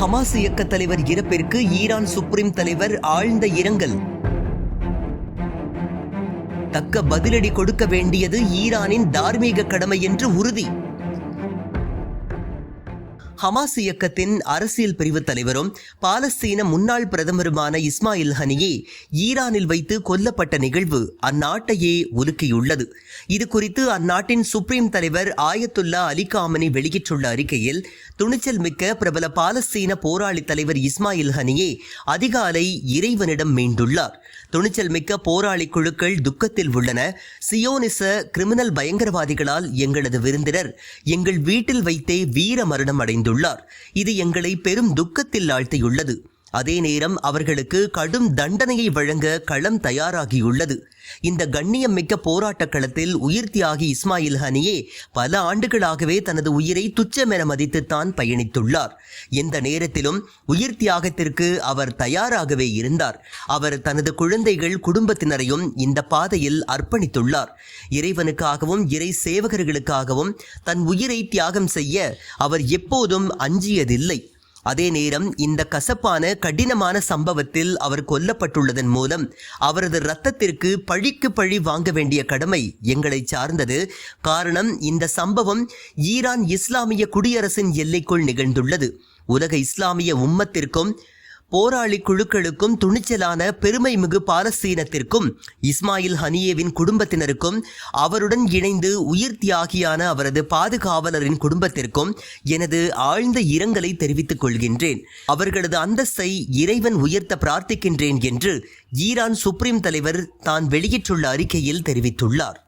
Hamas இயக்க தலைவர் இறப்பிற்கு Iran supreme தலைவர் ஆழ்ந்த இரங்கல். தக்க பதிலடி கொடுக்க வேண்டியது ஈரானின் தார்மீக கடமை என்று உறுதி. ஹமாஸ் இயக்கத்தின் அரசியல் பிரிவு தலைவரும் பாலஸ்தீன முன்னாள் பிரதமருமான இஸ்மாயில் ஹனியே ஈரானில் வைத்து கொல்லப்பட்ட நிகழ்வு அந்நாட்டையே உலுக்கியுள்ளது. இது குறித்து அந்நாட்டின் சுப்ரீம் தலைவர் ஆயத்துல்லா அலி காமனி வெளியிட்டுள்ள அறிக்கையில் துணிச்சல் மிக்க பிரபல பாலஸ்தீன போராளி தலைவர் இஸ்மாயில் ஹனியே அதிகாலை இறைவனிடம் மீண்டுள்ளார். துணிச்சல் மிக்க போராளி குழுக்கள் துக்கத்தில் உள்ளன. சியோனிச கிரிமினல் பயங்கரவாதிகளால் எங்களது விருந்தினர் எங்கள் வீட்டில் வைத்தே வீர மரணம் அடைந்துள்ளார் இது எங்களை பெரும் துக்கத்தில் ஆழ்த்தியுள்ளது. அதே நேரம் அவர்களுக்கு கடும் தண்டனையை வழங்க களம் தயாராகியுள்ளது. இந்த கண்ணியம் மிக்க போராட்டக் களத்தில் உயிர் தியாகி இஸ்மாயில் ஹனியே பல ஆண்டுகளாகவே தனது உயிரை துச்சமென மதித்துத்தான் பயணித்துள்ளார். எந்த நேரத்திலும் உயிர் தியாகத்திற்கு அவர் தயாராகவே இருந்தார். அவர் தனது குழந்தைகள் குடும்பத்தினரையும் இந்த பாதையில் அர்ப்பணித்துள்ளார். இறைவனுக்காகவும் இறை சேவகர்களுக்காகவும் தன் உயிரை தியாகம் செய்ய அவர் எப்போதும் அஞ்சியதில்லை. அதே நேரம் இந்த கசப்பான கடினமான சம்பவத்தில் அவர் கொல்லப்பட்டுள்ளதன் மூலம் அவரது இரத்தத்திற்கு பழிக்கு பழி வாங்க வேண்டிய கடமை எங்களை சார்ந்தது. காரணம் இந்த சம்பவம் ஈரான் இஸ்லாமிய குடியரசின் எல்லைக்குள் நிகழ்ந்துள்ளது. உலக இஸ்லாமிய உம்மத்திற்கும் போராளி குழுக்களுக்கும் துணிச்சலான பெருமைமிகு பாலஸ்தீனத்திற்கும் இஸ்மாயில் ஹனியேவின் குடும்பத்தினருக்கும் அவருடன் இணைந்து உயிர் தியாகியான அவரது பாதுகாவலரின் குடும்பத்திற்கும் எனது ஆழ்ந்த இரங்கலை தெரிவித்துக் கொள்கின்றேன். அவர்களது அந்தஸ்தை இறைவன் உயர்த்த பிரார்த்திக்கின்றேன் என்று ஈரான் சுப்ரீம் தலைவர் தான் வெளியிட்டுள்ள அறிக்கையில் தெரிவித்துள்ளார்.